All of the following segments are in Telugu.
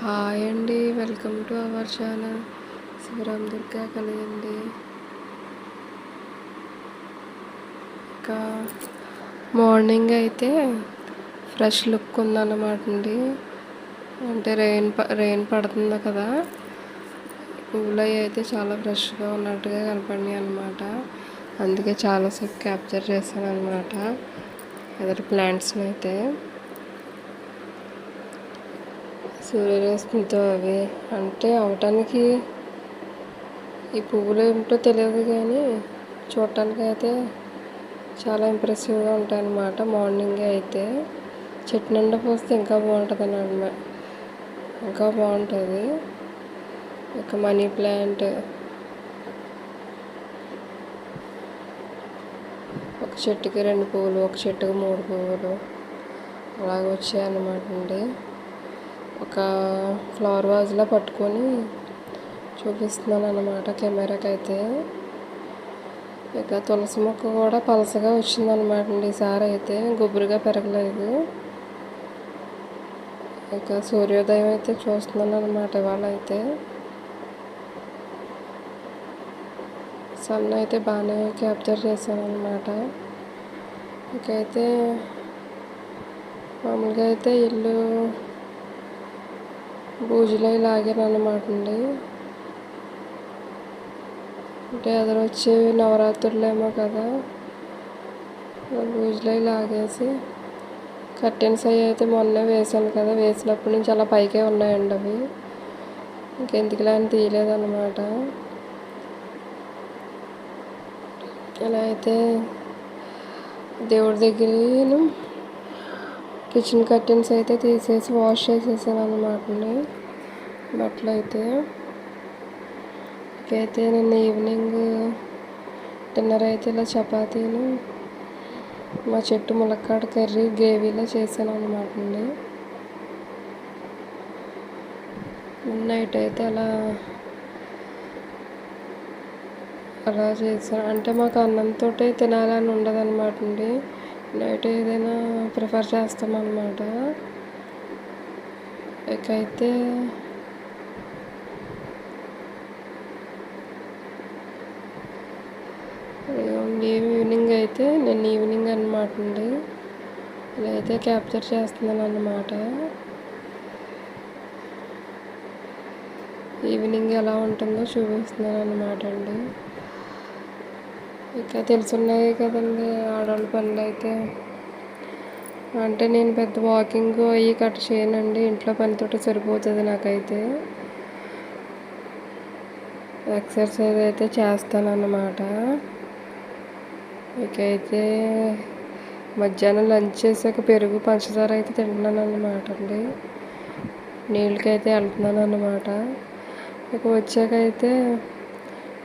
హాయ్ అండి welcome to our channel. Shivaram Durga కలిగండి ఇంకా మార్నింగ్ అయితే ఫ్రెష్ లుక్ ఉందన్నమాట అండి. అంటే రెయిన్ ప రెయిన్ పడుతుంది కదా? పువ్వులు అయితే చాలా ఫ్రెష్గా ఉన్నట్టుగా కనపడినాయి అనమాట అందుకే చాలాసేపు క్యాప్చర్ చేశాను అనమాట అదే ప్లాంట్స్ని అయితే. సూర్యరశ్మితో అవి. అంటే అవటానికి ఈ పువ్వులు ఏమిటో తెలియదు కానీ చూడటానికి అయితే చాలా ఇంప్రెసివ్గా ఉంటాయి అన్నమాట మార్నింగ్ అయితే చెట్టు నిండా పోస్తే ఇంకా బాగుంటుంది అనమాట ఇంకా బాగుంటుంది. ఒక మనీ ప్లాంట్. ఒక చెట్టుకి రెండు పువ్వులు ఒక చెట్టుకి మూడు పువ్వులు. అలాగ వచ్చాయి అన్నమాట అండి. ఒక ఫ్లవర్ వాజ్లో పట్టుకొని చూపిస్తున్నాను అనమాట కెమెరాకి అయితే ఇక తులసి మొక్క కూడా పలసగా వచ్చిందనమాట అండి ఈసారి అయితే గుబురుగా పెరగలేదు. ఇక సూర్యోదయం అయితే చూస్తున్నాను అనమాట ఇవాళ అయితే సన్ అయితే బాగానే క్యాప్చర్ చేశాను అనమాట ఇకైతే మామూలుగా అయితే ఇల్లు బూజులై లాగాను అనమాట అండి అంటే ఎదురు వచ్చేవి నవరాత్రులేమో కదా బూజులై లాగేసి కర్టెన్స్ అవి అయితే మొన్నే వేసాను కదా వేసినప్పటి నుంచి అలా పైకే ఉన్నాయండి అవి. ఇంకెందుకులా అని తీయలేదన్నమాట. అలా అయితే దేవుడి దగ్గర కిచెన్ కర్టెన్స్ అయితే తీసేసి వాష్ చేసేసాను అనమాట అండి బట్టలు అయితే. అయితే నిన్న ఈవినింగ్ డిన్నర్ అయితే ఇలా చపాతీను మా చెట్టు ములక్కాడ కర్రీ గ్రేవీలో చేశాను అనమాట అండి నైట్ అయితే అలా అలా చేశాను అంటే మాకు అన్నంతో తినాలని ఉండదు అనమాట అండి. నైట్ ఏదైనా ప్రిఫర్ చేస్తామన్నమాట. ఇకైతే ఈవినింగ్ అయితే నేను ఈవినింగ్ అనమాట అండి. ఇలా అయితే క్యాప్చర్ చేస్తున్నాను అన్నమాట ఈవినింగ్ ఎలా ఉంటుందో చూపిస్తున్నాను అన్నమాట అండి. ఇక తెలుసున్నాయి కదండి ఆడవాళ్ళ పనులు అయితే. అంటే నేను పెద్ద వాకింగ్ అవి కట్ చేయనండి ఇంట్లో పనితోటి సరిపోతుంది నాకైతే. ఎక్సర్సైజ్ అయితే చేస్తాను అన్నమాట ఇకైతే మధ్యాహ్నం లంచ్ చేసాక పెరుగు పంచదార అయితే తింటున్నాను అన్నమాట అండి. నీళ్ళకైతే వెళ్తున్నాను అన్నమాట ఇక వచ్చాక అయితే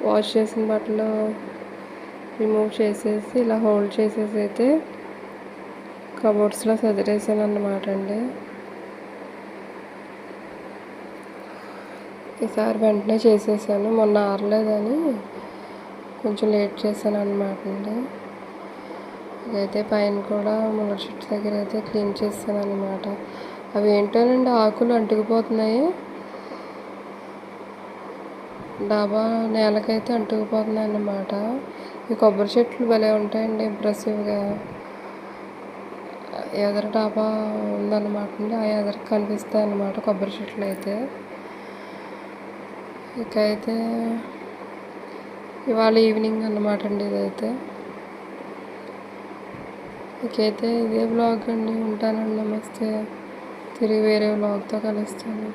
వాష్ చేసిన బట్టలు రిమూవ్ చేసేసి ఇలా హోల్డ్ చేసేసి అయితే కబోర్డ్స్లో సదిరేసాను అన్నమాట అండి. ఈసారి వెంటనే చేసేసాను. మొన్న ఆరలేదని కొంచెం లేట్ చేశాను అనమాట అండి. ఇదైతే పైన కూడా ముళ్ళ చెట్టు దగ్గర అయితే క్లీన్ చేస్తాను అనమాట అవి ఏంటోనండి ఆకులు అంటుకుపోతున్నాయి. డాబా నేలకైతే అంటుకుపోతున్నాయి అన్నమాట ఈ కొబ్బరి చెట్లు భలే ఉంటాయండి ఇంప్రెసివ్గా ఎదర డాబా ఉందన్నమాట అండి ఆ ఎదర కనిపిస్తాయి అన్నమాట కొబ్బరి చెట్లు అయితే. ఇక అయితే ఇవాళ ఈవినింగ్ అన్నమాట అండి ఇదైతే. ఇకైతే ఇదే బ్లాగ్ అండి ఉంటానండి నమస్తే. తిరిగి వేరే బ్లాగ్తో కలుస్తాను.